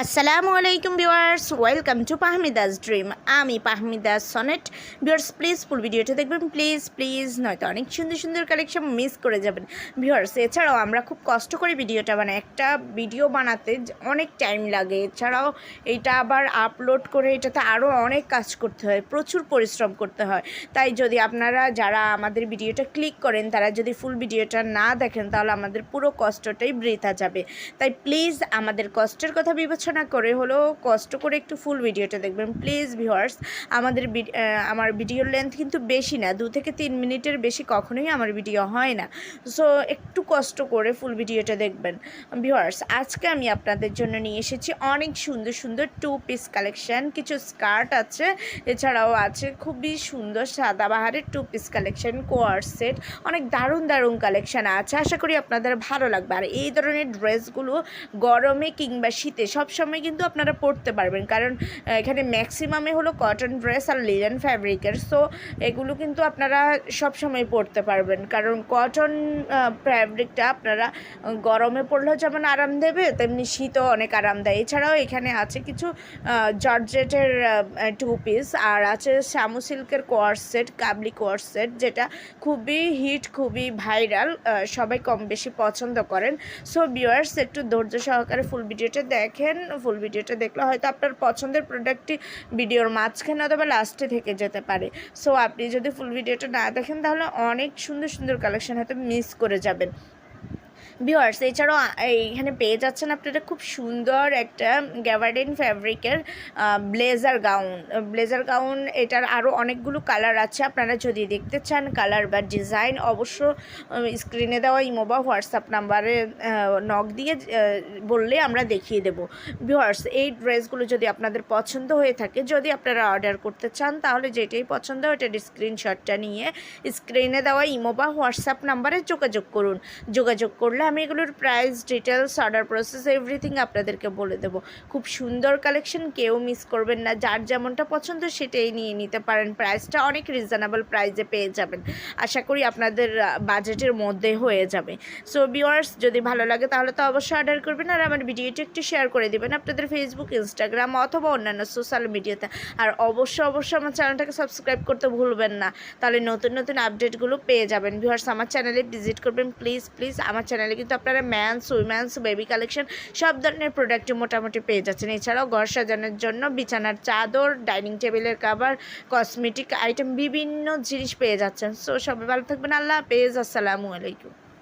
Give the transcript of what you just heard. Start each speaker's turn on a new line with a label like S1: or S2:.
S1: আসসালামু আলাইকুম viewers, welcome to পাহমিদাস dream. আমি পাহমিদাস সনেট। ভিউয়ার্স প্লিজ ফুল ভিডিওটা দেখবেন। প্লিজ প্লিজ নয়তো অনেক সুন্দর সুন্দর কালেকশন মিস করে যাবেন। ভিউয়ার্স, এছাড়াও আমরা খুব কষ্ট করে ভিডিওটা বানাই একটা ভিডিও বানাতে অনেক টাইম লাগে। এছাড়াও এটা আবার আপলোড করে এটাতে আরও অনেক কাজ করতে হয়, প্রচুর পরিশ্রম করতে হয়। তাই যদি আপনারা যারা আমাদের ভিডিওটা ক্লিক করেন, তারা যদি ফুল ভিডিওটা না দেখেন, তাহলে আমাদের পুরো কষ্টটাই বৃথা যাবে। তাই প্লিজ আমাদের কষ্টের কথা বিবেচনা করে হলেও কষ্ট করে একটু ফুল ভিডিওটা দেখবেন। প্লিজ ভিউয়ার্স আমাদের আমার ভিডিওর লেন্থ কিন্তু বেশি না। দু থেকে তিন মিনিটের বেশি কখনোই আমার ভিডিও হয় না। সো একটু কষ্ট করে ফুল ভিডিওটা দেখবেন। ভিউয়ার্স আজকে আমি আপনাদের জন্য নিয়ে এসেছি অনেক সুন্দর সুন্দর টু পিস কালেকশান কিছু স্কার্ট আছে, এছাড়াও আছে খুবই সুন্দর সাদাবাহারের two piece collection co-ord set অনেক দারুণ দারুণ কালেকশান আছে। আশা করি আপনাদের ভালো লাগবে। আর এই ধরনের ড্রেসগুলো গরমে কিংবা শীতে সব সময় কিন্তু আপনারা পরতে পারবেন। কারণ এখানে ম্যাক্সিমামে হলো কটন ড্রেস আর লিলেন ফ্যাব্রিকের সো এগুলো কিন্তু আপনারা সব সময় পরতে পারবেন। কারণ কটন ফ্যাব্রিকটা আপনারা গরমে পরলেও যেমন আরাম দেবে, তেমনি শীতও অনেক আরাম দেয়। এছাড়াও এখানে আছে কিছু জর্জেটের টু পিস আর আছে শ্যামু সিল্কের কোয়ার সেট কাবলি কোয়ার সেট যেটা খুবই হিট খুবই ভাইরাল সবাই কম বেশি পছন্দ করেন। সো ভিউয়ার্স একটু ধৈর্য সহকারে ফুল ভিডিওটা দেখেন। ফুল ভিডিওটা দেখলে হয়তো আপনার পছন্দের প্রোডাক্টটি ভিডিওর মাঝখানে অথবা লাস্টে থেকে যেতে পারে। সো আপনি যদি ফুল ভিডিওটা না দেখেন, তাহলে অনেক সুন্দর সুন্দর কালেকশন হয়তো মিস করে যাবেন। ভিওয়ার্স এছাড়াও এইখানে পেয়ে যাচ্ছেন আপনারা খুব সুন্দর একটা গ্যাভার্ডেন ফ্যাব্রিকের ব্লেজার গাউন ব্লেজার গাউন এটার আরও অনেকগুলো কালার আছে। আপনারা যদি দেখতে চান কালার বা ডিজাইন অবশ্য স্ক্রিনে দেওয়া ইমো বা হোয়াটসঅ্যাপ নাম্বারে নক দিয়ে বললে আমরা দেখিয়ে দেব। ভিওয়ার্স এই ড্রেসগুলো যদি আপনাদের পছন্দ হয়ে থাকে, যদি আপনারা অর্ডার করতে চান, তাহলে যেটাই পছন্দ হয়, ওটার স্ক্রিনশটটা নিয়ে স্ক্রিনে দেওয়া ইমো বা হোয়াটসঅ্যাপ নাম্বারে যোগাযোগ করুন। যোগাযোগ করলে আমি এগুলোর price details order process everything আপনাদেরকে বলে দেবো। খুব সুন্দর কালেকশন কেউ মিস করবেন না। যার যেমনটা পছন্দ সেটাই নিয়ে নিতে পারেন। প্রাইসটা অনেক রিজনেবল প্রাইসে পেয়ে যাবেন। আশা করি আপনাদের বাজেটের মধ্যে হয়ে যাবে। সো ভিওয়ার্স যদি ভালো লাগে তাহলে তো অবশ্যই অর্ডার করবেন। আর আমার ভিডিওটা একটু শেয়ার করে দেবেন আপনাদের ফেসবুক ইনস্টাগ্রাম অথবা অন্যান্য সোশ্যাল মিডিয়াতে আর অবশ্যই অবশ্যই আমার চ্যানেলটাকে সাবস্ক্রাইব করতে ভুলবেন না। তাহলে নতুন নতুন আপডেটগুলো পেয়ে যাবেন। ভিউয়ার্স আমার চ্যানেলে ভিজিট করবেন। প্লিজ প্লিজ আমার চ্যানেলে কিন্তু আপনারা ম্যানস উইম্যানস বেবি কালেকশন সব ধরনের প্রোডাক্টই মোটামুটি পেয়ে যাচ্ছেন। এছাড়াও ঘর সাজানোর জন্য বিছানার চাদর ডাইনিং টেবিলের কাভার কসমেটিক আইটেম বিভিন্ন জিনিস পেয়ে যাচ্ছেন। সো সবাই ভালো থাকবেন। আল্লাহ পেজ আসসালামু আলাইকুম।